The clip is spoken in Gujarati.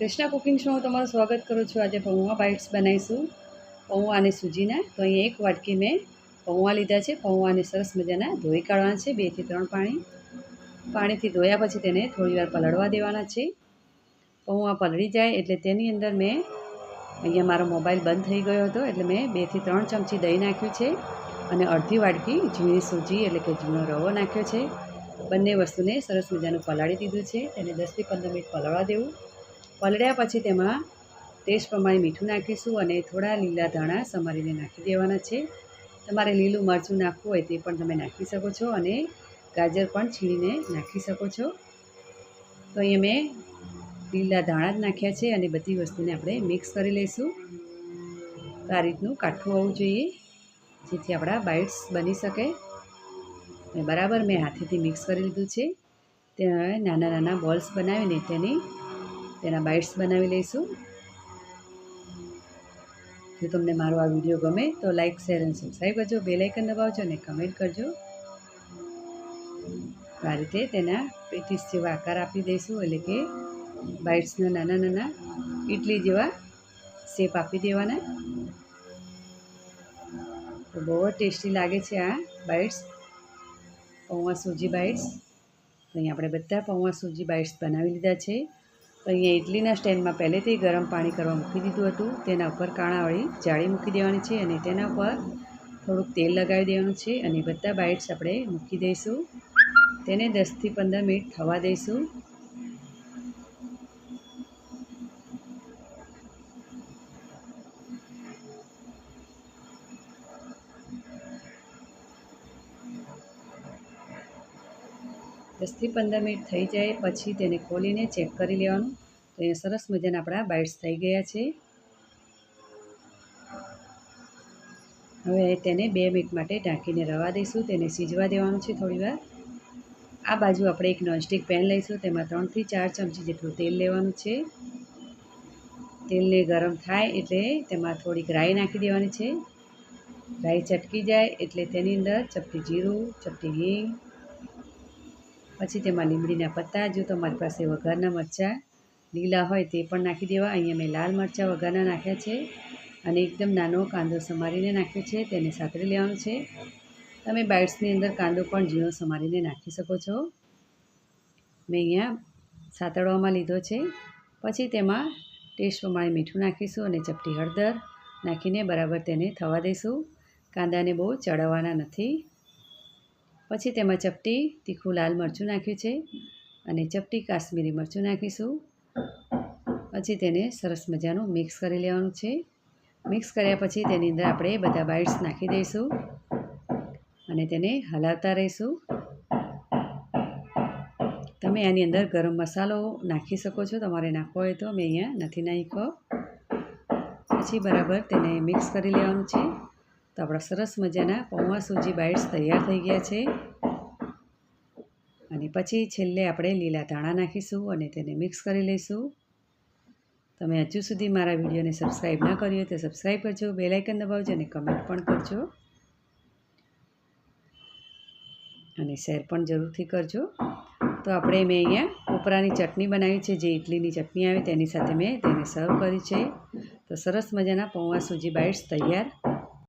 કૃષ્ણા કુકિંગ શોમાં તમારું સ્વાગત કરું છું. આજે પૌવા બાઇટ્સ બનાવીશું. પૌવા અને સૂજીના. તો અહીં એક વાટકી મેં પૌવા લીધા છે. પૌવાને સરસ મજાના ધોઈ કાઢવાના છે. બેથી ત્રણ પાણી. પાણીથી ધોયા પછી તેને થોડીવાર પલળવા દેવાના છે. પૌવા પલળી જાય એટલે તેની અંદર મેં અહીંયા મારો મોબાઈલ બંધ થઈ ગયો હતો એટલે મેં બેથી ત્રણ ચમચી દહીં નાખ્યું છે અને અડધી વાટકી ઝીણી સૂજી એટલે કે ઝીણો રવો નાખ્યો છે. બંને વસ્તુને સરસ મજાનું પલાળી દીધું છે. તેને દસથી પંદર મિનિટ પલાળવા દેવું. પલળ્યા પછી તેમાં ટેસ્ટ પ્રમાણે મીઠું નાખીશું અને થોડા લીલા ધાણા સમારીને નાખી દેવાના છે. તમારે લીલું મરચું નાખવું હોય તે પણ તમે નાખી શકો છો અને ગાજર પણ છીણીને નાખી શકો છો. તો અહીંયા મેં લીલા ધાણા જ નાખ્યા છે અને બધી વસ્તુને આપણે મિક્સ કરી લઈશું. તો આ રીતનું કાઠું હોવું જોઈએ, જેથી આપણા બાઇટ્સ બની શકે. બરાબર મેં હાથેથી મિક્સ કરી લીધું છે. ત્યાં નાના નાના બોલ્સ બનાવીને તેની તેના બાઇટ્સ બનાવી લઈશું. જો તમને મારો આ વીડિયો ગમે તો લાઇક, શેર અને સબસ્ક્રાઈબ કરજો. બે લાઇકન દબાવજો અને કમેન્ટ કરજો. આ રીતે તેના પેટીસ જેવા આકાર આપી દઈશું. એટલે કે બાઇટ્સના નાના નાના ઇડલી જેવા શેપ આપી દેવાના. તો બહુ જ ટેસ્ટી લાગે છે આ બાઇટ્સ. પૌવા સૂજી બાઇટ્સ. અહીં આપણે બધા પૌવા સૂજી બાઇટ્સ બનાવી લીધા છે. તો અહીંયા ઇડલીના સ્ટેન્ડમાં પહેલેથી ગરમ પાણી કરવા મૂકી દીધું હતું. તેના ઉપર કાણાવાળી જાળી મૂકી દેવાની છે અને તેના ઉપર થોડુંક તેલ લગાવી દેવાનું છે અને બધા બાઇટ્સ આપણે મૂકી દઈશું. તેને દસથી પંદર મિનિટ થવા દઈશું. દસથી પંદર મિનિટ થઈ જાય પછી તેને ખોલીને ચેક કરી લેવાનું. તો અહીંયા સરસ મજાના આપણા બાઇટ્સ થઈ ગયા છે. હવે તેને બે મિનિટ માટે ઢાંકીને રવા દઈશું. તેને સીજવા દેવાનું છે થોડીવાર આ બાજુ આપણે એક નોનસ્ટિક પેન લઈશું. તેમાં ત્રણથી ચાર ચમચી જેટલું તેલ લેવાનું છે. તેલને ગરમ થાય એટલે તેમાં થોડીક રાઈ નાખી દેવાની છે. રાઈ ચટકી જાય એટલે તેની અંદર ચપટી જીરું, ચપટી હિંગ પછી તેમાં લીમડીના પત્તા, જો તમારી પાસે વઘારના મરચાં લીલા હોય તે પણ નાખી દેવા. અહીંયા મેં લાલ મરચાં વઘારના નાખ્યા છે અને એકદમ નાનો કાંદો સમારીને નાખ્યો છે, તેને સાતરી લેવાનું છે. તમે બાઇટ્સની અંદર કાંદો પણ ઝીણો સમારીને નાખી શકો છો. મેં અહીંયા સાતળવામાં લીધો છે. પછી તેમાં ટેસ્ટ પ્રમાણે મીઠું નાખીશું અને ચપટી હળદર નાખીને બરાબર તેને થવા દઈશું. કાંદાને બહુ ચડાવવાના નથી. પછી તેમાં ચપટી, તીખું લાલ મરચું નાખ્યું છે અને ચપટી કાશ્મીરી મરચું નાખીશું. પછી તેને સરસ મજાનું મિક્સ કરી લેવાનું છે. મિક્સ કર્યા પછી તેની અંદર આપણે બધા બાઇટ્સ નાખી દઈશું અને તેને હલાવતા રહીશું. તમે આની અંદર ગરમ મસાલો નાખી શકો છો. તમારે નાખવો હોય તો મેં અહીંયા નથી નાખ્યો. પછી બરાબર તેને મિક્સ કરી લેવાનું છે. તો આપણા સરસ મજાના પૌવા સૂજી બાઇટ્સ તૈયાર થઈ ગયા છે. અને પછી છેલ્લે આપણે લીલા ધાણા નાખીશું અને તેને મિક્સ કરી લઈશું. તમે હજુ સુધી મારા વિડીયોને સબસ્ક્રાઈબ ન કર્યો તો સબસ્ક્રાઈબ કરજો બેલાઇકન દબાવજો અને કમેન્ટ પણ કરજો. અને શેર પણ જરૂરથી કરજો. તો આપણે મેં અહીંયા કોપરાની ચટણી બનાવી છે, જે ઇડલીની ચટણી આવે તેની સાથે મેં તેને સર્વ કરી છે. તો સરસ મજાના પૌવા સૂજી બાઇટ્સ તૈયાર